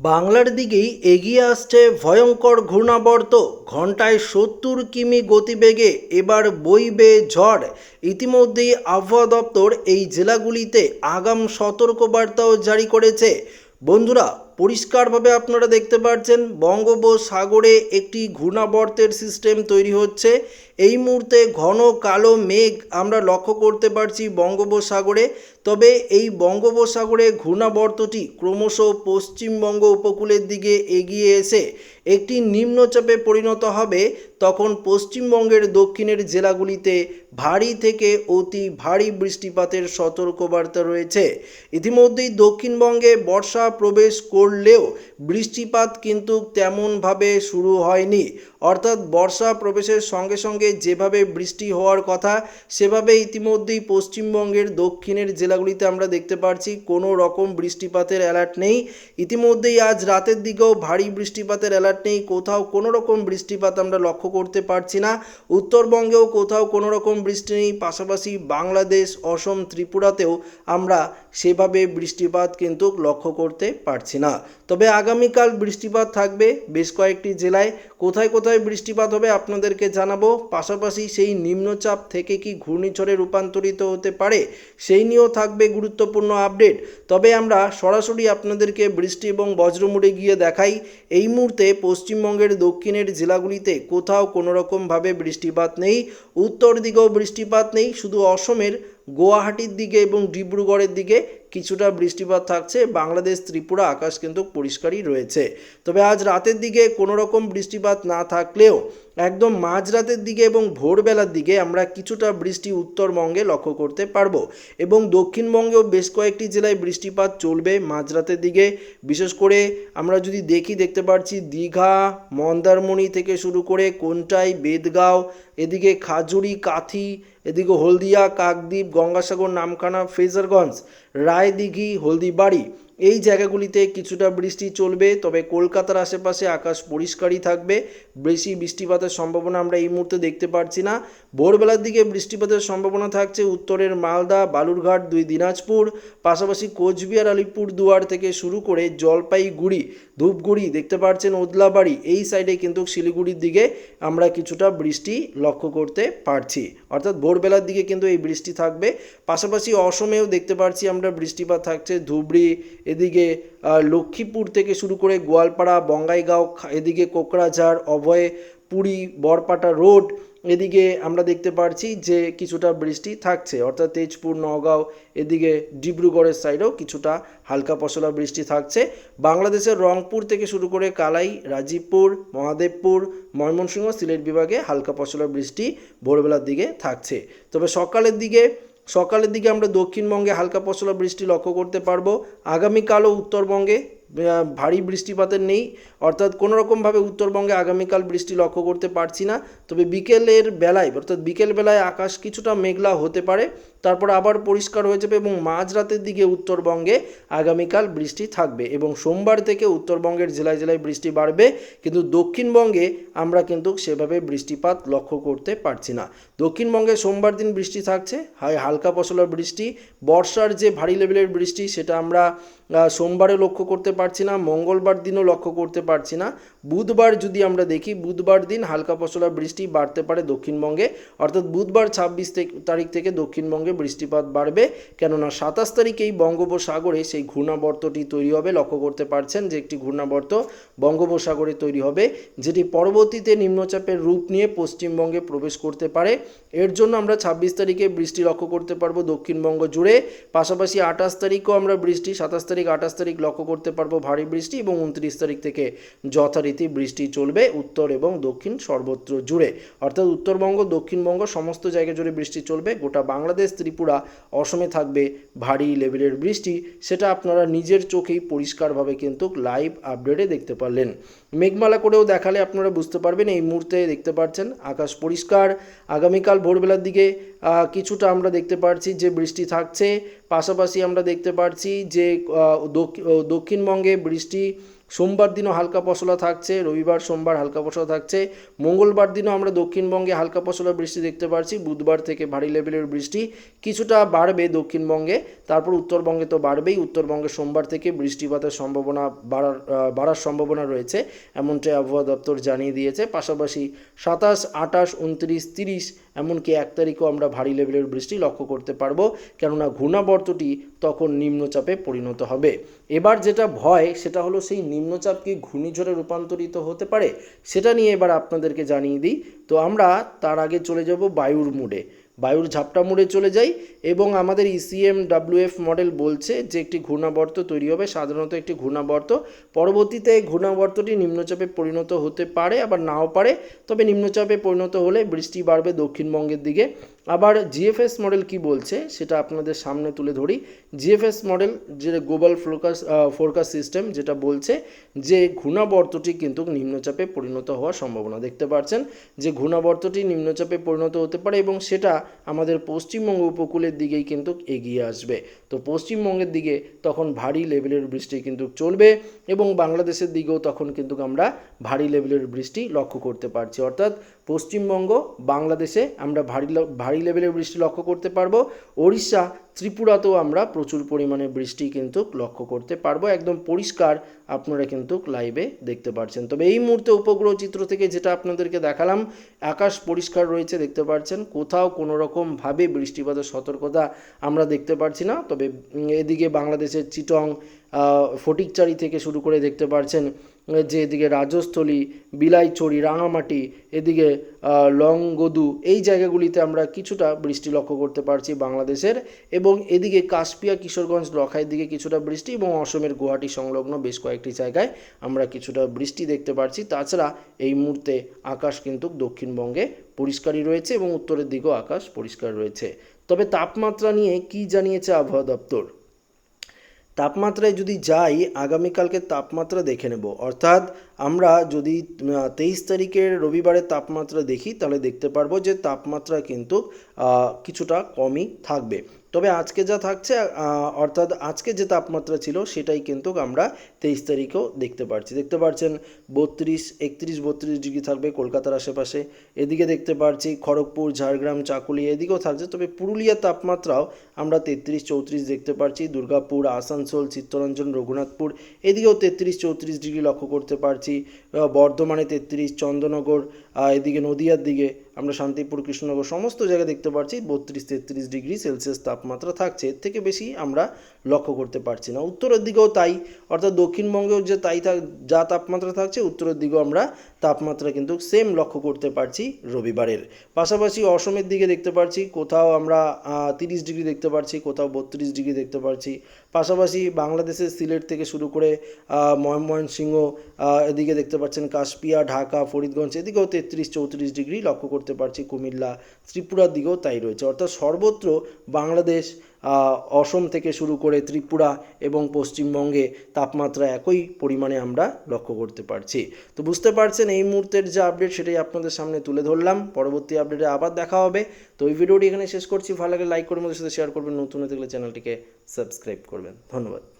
বাংলার দিকেই এগিয়ে আসছে ভয়ঙ্কর ঘূর্ণাবর্ত। ঘন্টায় সত্তর কিমি গতিবেগে এবার বইবে ঝড়। ইতিমধ্যেই আবহাওয়া দপ্তর এই জেলাগুলিতে আগাম সতর্কবার্তাও জারি করেছে। বন্ধুরা, পরিষ্কারভাবে আপনারা দেখতে পাচ্ছেন বঙ্গোপসাগরে একটি ঘূর্ণাবর্তের সিস্টেম তৈরি হচ্ছে। এই মুহূর্তে ঘন কালো মেঘ আমরা লক্ষ্য করতে পারছি বঙ্গোপসাগরে। তবে এই বঙ্গোপসাগরে ঘূর্ণাবর্তটি ক্রমশ পশ্চিমবঙ্গ উপকূলের দিকে এগিয়ে এসে একটি নিম্নচাপে পরিণত হবে, তখন পশ্চিমবঙ্গের দক্ষিণের জেলাগুলিতে ভারী থেকে অতি ভারী বৃষ্টিপাতের সতর্কবার্তা রয়েছে। ইতিমধ্যেই দক্ষিণবঙ্গে বর্ষা প্রবেশ করলেও বৃষ্টিপাত কিন্তু তেমনভাবে শুরু হয়নি। অর্থাৎ বর্ষা প্রবেশের সঙ্গে সঙ্গে যেভাবে বৃষ্টি হওয়ার কথা, সেভাবে ইতিমধ্যেই পশ্চিমবঙ্গের দক্ষিণের জেলাগুলিতে আমরা দেখতে পারছি, কোনো রকম বৃষ্টিপাতের অ্যালার্ট নেই। ইতিমধ্যেই আজ রাতের দিকেও ভারী বৃষ্টিপাতের অ্যালার্ট নেই, কোথাও কোনো রকম বৃষ্টিপাত আমরা লক্ষ্য করতে পারছি না। উত্তরবঙ্গেও কোথাও কোনো রকম বৃষ্টি নেই, পাশাপাশি বাংলাদেশ, অসম, ত্রিপুরাতেও আমরা সেভাবে বৃষ্টিপাত কিন্তু লক্ষ্য করতে পারছি না। তবে আগামীকাল বৃষ্টিপাত থাকবে। বেশ কয়েকটি জেলায় কোথায় কোথায় বৃষ্টিপাত হবে আপনাদেরকে জানাব। পাশাপাশি সেই নিম্নচাপ থেকে কি ঘূর্ণিঝড়ে রূপান্তরিত হতে পারে, সেই নিয়েও থাকবে গুরুত্বপূর্ণ আপডেট। তবে আমরা সরাসরি আপনাদেরকে বৃষ্টি এবং বজ্রমুড়ে গিয়ে দেখাই। এই মুহূর্তে পশ্চিমবঙ্গের দক্ষিণের জেলাগুলিতে কোথাও কোনো রকমভাবে বৃষ্টিপাত নেই। উত্তর দিকেও বৃষ্টিপাত নেই। শুধু অসমের গুয়াহাটির দিকে এবং ডিব্রুগড়ের দিকে কিছুটা বৃষ্টিপাত থাকছে। বাংলাদেশ, ত্রিপুরা, আকাশ কিন্তু পরিষ্কারই রয়েছে। তবে আজ রাতের দিকে কোনো রকম বৃষ্টিপাত না থাকলেও একদম মাঝরাতের দিকে এবং ভোরবেলার দিকে আমরা কিছুটা বৃষ্টি উত্তরবঙ্গে লক্ষ্য করতে পারব এবং দক্ষিণবঙ্গেও বেশ কয়েকটি জেলায় বৃষ্টিপাত চলবে মাঝরাতের দিকে। বিশেষ করে আমরা যদি দেখি, দেখতে পাচ্ছি দীঘা, মন্দারমণি থেকে শুরু করে কোনটাই, বেদগাঁও, এদিকে খাজুরি, কাথি, এদিকে হলদিয়া, কাকদ্বীপ, গঙ্গাসাগর, নামখানা ফ্রেজারগঞ্জ রায়দিঘি, হলদিবাড়ি এই জায়গাগুলিতে কিছুটা বৃষ্টি চলবে, তবে কলকাতার আশেপাশে আকাশ পরিষ্কারই থাকবে। বেশি বৃষ্টিপাতের সম্ভাবনা আমরা এই মুহূর্তে দেখতে পাচ্ছি না। ভোরবেলার দিকে বৃষ্টিপাতের সম্ভাবনা থাকছে উত্তরের মালদা, বালুরঘাট, দুই দিনাজপুর, পাশাপাশি কোচবিহার, আলিপুর দুয়ার থেকে শুরু করে জলপাইগুড়ি, ধূপগুড়ি দেখতে পাচ্ছেন ওদলাবাড়ি। এই সাইডে কিন্তু শিলিগুড়ির দিকে আমরা কিছুটা বৃষ্টি লক্ষ্য করতে পারছি। অর্থাৎ ভোরবেলার দিকে কিন্তু এই বৃষ্টি থাকবে। পাশাপাশি অসমেও দেখতে পাচ্ছি আমরা বৃষ্টিপাত থাকছে ধুবড়ি এদিকে লক্ষ্মীপুর থেকে শুরু করে গোয়ালপাড়া, বঙ্গাইগাঁও এদিকে কোকরাঝাড়, অভয়, পুরী, বরপাটা রোড, এদিকে আমরা দেখতে পারছি যে কিছুটা বৃষ্টি থাকছে। অর্থাৎ তেজপুর নগাঁও এদিকে ডিব্রুগড়ের সাইডেও কিছুটা হালকা পশলা বৃষ্টি থাকছে। বাংলাদেশের রংপুর থেকে শুরু করে কালাই, রাজীবপুর, মহাদেবপুর, ময়মনসিংহ সিলেট বিভাগে হালকা পশলা বৃষ্টি ভোরবেলার দিকে থাকছে। তবে সকালের দিকে সকালের দিকে আমরা দক্ষিণবঙ্গে হালকা পশলা বৃষ্টি লক্ষ্য করতে পারব। আগামীকালও উত্তরবঙ্গে ভারী বৃষ্টিপাতের নেই। অর্থাৎ কোনো রকমভাবে উত্তরবঙ্গে আগামীকাল বৃষ্টি লক্ষ্য করতে পারছি না। তবে বিকেলের বেলায়, অর্থাৎ বিকেল বেলায় আকাশ কিছুটা মেঘলা হতে পারে। তারপর আবার পরিষ্কার হয়ে যাবে এবং মাঝরাতের দিকে উত্তরবঙ্গে আগামীকাল বৃষ্টি থাকবে এবং সোমবার থেকে উত্তরবঙ্গের জেলায় জেলায় বৃষ্টি বাড়বে। কিন্তু দক্ষিণবঙ্গে আমরা কিন্তু সেভাবে বৃষ্টিপাত লক্ষ্য করতে পারছি না। দক্ষিণবঙ্গে সোমবার দিন বৃষ্টি থাকছে। হয়, হালকা পশলা বৃষ্টি। বর্ষার যে ভারী লেভেলের বৃষ্টি, সেটা আমরা সোমবারে লক্ষ্য করতে পারছি না, মঙ্গলবার দিনও লক্ষ্য করতে পারছি না। বুধবার যদি আমরা দেখি, বুধবার দিন হালকা পশলা বৃষ্টি বাড়তে পারে দক্ষিণবঙ্গে। অর্থাৎ বুধবার ছাব্বিশ তারিখ থেকে দক্ষিণবঙ্গে বৃষ্টিপাত বাড়বে। কেননা সাতাশ তারিখেই বঙ্গোপসাগরে সেই ঘূর্ণাবর্তটি তৈরি হবে। লক্ষ্য করতে পারছেন যে একটি ঘূর্ণাবর্ত বঙ্গোপসাগরে তৈরি হবে, যেটি পরবর্তীতে নিম্নচাপের রূপ নিয়ে পশ্চিমবঙ্গে প্রবেশ করতে পারে। এর জন্য আমরা ছাব্বিশ তারিখে বৃষ্টি লক্ষ্য করতে পারব দক্ষিণবঙ্গ জুড়ে। পাশাপাশি আঠাশ তারিখও আমরা বৃষ্টি, সাতাশ তারিখ, আঠাশ তারিখ লক্ষ্য করতে পারব ভারী বৃষ্টি এবং উনত্রিশ তারিখ থেকে যথারীতি বৃষ্টি চলবে উত্তর এবং দক্ষিণ সর্বত্র জুড়ে। অর্থাৎ উত্তরবঙ্গ, দক্ষিণবঙ্গ সমস্ত জায়গা জুড়ে বৃষ্টি চলবে। গোটা বাংলাদেশ, ত্রিপুরা, অসমে থাকবে ভারী লেভেলের বৃষ্টি। সেটা আপনারা নিজের চোখেই পরিষ্কারভাবে কিন্তু লাইভ আপডেটে দেখতে পারলেন। মেঘমালা করেও দেখালে আপনারা বুঝতে পারবেন, এই মুহূর্তে দেখতে পাচ্ছেন আকাশ পরিষ্কার। আগামীকাল ভোরবেলার দিকে কিছুটা আমরা দেখতে পারছি যে বৃষ্টি থাকছে। পাশাপাশি আমরা দেখতে পারছি যে দক্ষিণবঙ্গে বৃষ্টি সোমবার দিনও হালকা পশলা থাকছে, রবিবার, সোমবার হালকা পশলা থাকছে। মঙ্গলবার দিনও আমরা দক্ষিণবঙ্গে হালকা পশলা বৃষ্টি দেখতে পাচ্ছি বুধবার থেকে ভারী লেভেলের বৃষ্টি কিছুটা বাড়বে দক্ষিণবঙ্গে, তারপর উত্তরবঙ্গে তো বাড়বেই। উত্তরবঙ্গে সোমবার থেকে বৃষ্টিপাতের সম্ভাবনা বাড়ার বাড়ার সম্ভাবনা রয়েছে এমনটাই আবহাওয়া দপ্তর জানিয়ে দিয়েছে। পাশাপাশি সাতাশ, আঠাশ, উনত্রিশ, তিরিশ, এমনকি এক তারিখও আমরা ভারী লেভেলের বৃষ্টি লক্ষ্য করতে পারব। কেননা ঘূর্ণাবর্তটি তখন নিম্নচাপে পরিণত হবে। এবার যেটা ভয়, সেটা হলো সেই নিম্নচাপ কি ঘূর্ণিঝড়ে রূপান্তরিত হতে পারে? সেটা নিয়ে এবার আপনাদেরকে জানিয়ে দিই। তো আমরা তার আগে চলে যাব বায়ুর মুডে। বায়ুর ঝাপটা মুড়ে চলে যাই এবং আমাদের ইসিএম ডাব্লিউএফ মডেল বলছে যে একটি ঘূর্ণাবর্ত তৈরি হবে, সাধারণত একটি ঘূর্ণাবর্ত। পরবর্তীতে ঘূর্ণাবর্তটি নিম্নচাপে পরিণত হতে পারে, আবার নাও পারে। তবে নিম্নচাপে পরিণত হলে বৃষ্টি বাড়বে দক্ষিণবঙ্গের দিকে। আবার জিএফএস মডেল কি বলছে সেটা আপনাদের সামনে তুলে ধরি। জিএফএস মডেল যে গ্লোবাল ফোরকাস ফোরকাস্ট সিস্টেম যেটা বলছে যে ঘূর্ণাবর্তটি কিন্তু নিম্নচাপে পরিণত হওয়ার সম্ভাবনা দেখতে পাচ্ছেন যে ঘূর্ণাবর্তটি নিম্নচাপে পরিণত হতে পারে এবং সেটা আমাদের পশ্চিমবঙ্গ উপকূলের দিকেই কিন্তু এগিয়ে আসবে। তো পশ্চিমবঙ্গের দিকে তখন ভারী লেভেলের বৃষ্টি কিন্তু চলবে এবং বাংলাদেশের দিকেও তখন কিন্তু আমরা ভারী লেভেলের বৃষ্টি লক্ষ্য করতে পারছি। অর্থাৎ পশ্চিমবঙ্গ, বাংলাদেশে আমরা ভারী ভারী লেভেলের বৃষ্টি লক্ষ্য করতে পারব। ওড়িশা, ত্রিপুরাতেও আমরা প্রচুর পরিমাণে বৃষ্টি কিন্তু লক্ষ্য করতে পারব। একদম পরিষ্কার আপনারা কিন্তু লাইভে দেখতে পাচ্ছেন তবে এই মুহূর্তে উপগ্রহ চিত্র থেকে যেটা আপনাদেরকে দেখালাম, আকাশ পরিষ্কার রয়েছে, দেখতে পাচ্ছেন কোথাও কোনো রকমভাবে বৃষ্টিপাতের সতর্কতা আমরা দেখতে পাচ্ছি না। তবে এদিকে বাংলাদেশের চিটং ফটিকচারি থেকে শুরু করে দেখতে পাচ্ছেন যে এদিকে রাজস্থলী, বিলাইচড়ি, রাঙামাটি, এদিকে লংগদু, এই জায়গাগুলিতে আমরা কিছুটা বৃষ্টি লক্ষ্য করতে পারছি বাংলাদেশের এবং এদিকে কাশপিয়া, কিশোরগঞ্জ, লখাইয়ের দিকে কিছুটা বৃষ্টি এবং অসমের গুয়াহাটি সংলগ্ন বেশ কয়েকটি জায়গায় আমরা কিছুটা বৃষ্টি দেখতে পারছি। তাছাড়া এই মুহূর্তে আকাশ কিন্তু দক্ষিণবঙ্গে পরিষ্কারই রয়েছে এবং উত্তরের দিকেও আকাশ পরিষ্কার রয়েছে। তবে তাপমাত্রা নিয়ে কি জানিয়েছে আবহাওয়া দপ্তর? তাপমাত্রায় যদি যাই, আগামীকালকে তাপমাত্রা দেখে নেব। অর্থাৎ আমরা যদি তেইশ তারিখের রবিবারের তাপমাত্রা দেখি, তাহলে দেখতে পারব যে তাপমাত্রা কিন্তু কিছুটা কমই থাকবে। তবে আজকে যা থাকছে অর্থাৎ আজকে যে তাপমাত্রা ছিল সেটাই কিন্তু আমরা তেইশ তারিখেও দেখতে পাচ্ছি দেখতে পাচ্ছেন বত্রিশ, একত্রিশ, বত্রিশ ডিগ্রি থাকবে কলকাতার আশেপাশে। এদিকে দেখতে পাচ্ছি খড়গপুর, ঝাড়গ্রাম, চাকুলি এদিকেও থাকছে, তবে পুরুলিয়ার তাপমাত্রাও আমরা তেত্রিশ, চৌত্রিশ দেখতে পাচ্ছি দুর্গাপুর, আসানসোল, চিত্তরঞ্জন, রঘুনাথপুর এদিকেও তেত্রিশ, চৌত্রিশ ডিগ্রি লক্ষ্য করতে পারছি। বর্ধমানে তেত্রিশ, চন্দ্রনগর এদিকে নদিয়ার দিকে আমরা শান্তিপুর, কৃষ্ণনগর সমস্ত জায়গায় দেখতে পাচ্ছি বত্রিশ তেত্রিশ ডিগ্রি সেলসিয়াস তাপমাত্রা থাকছে, এর থেকে বেশি আমরা লক্ষ্য করতে পারছি না। উত্তরের দিকেও তাই, অর্থাৎ দক্ষিণবঙ্গেও যে তাই থাক যা তাপমাত্রা থাকছে, উত্তরের দিকেও আমরা তাপমাত্রা কিন্তু সেম লক্ষ্য করতে পারছি রবিবারের। পাশাপাশি অসমের দিকে দেখতে পাচ্ছি কোথাও আমরা তিরিশ ডিগ্রি দেখতে পাচ্ছি কোথাও বত্রিশ ডিগ্রি দেখতে পাচ্ছি পাশাপাশি বাংলাদেশের সিলেট থেকে শুরু করে ময়মনসিংহ এদিকে দেখতে পাচ্ছেন কাশপিয়া, ঢাকা, ফরিদগঞ্জ, এদিকেও তেত্রিশ চৌত্রিশ ডিগ্রি লক্ষ্য করতে পারছি, কুমিল্লা, ত্রিপুরার দিকেও তাই রয়েছে। অর্থাৎ সর্বত্র বাংলাদেশ অসম থেকে শুরু করে ত্রিপুরা এবং পশ্চিমবঙ্গে তাপমাত্রা একই পরিমাণে আমরা লক্ষ্য করতে পারছি। তো বুঝতে পারছেন, এই মুহূর্তের যে আপডেট সেটাই আপনাদের সামনে তুলে ধরলাম। পরবর্তী আপডেটে আবার দেখা হবে। তো এই ভিডিওটি এখানে শেষ করছি। ভালো লাগে লাইক করে আমাদের সাথে শেয়ার করবেন। নতুন হয়ে থাকলে চ্যানেলটিকে সাবস্ক্রাইব করবেন। ধন্যবাদ।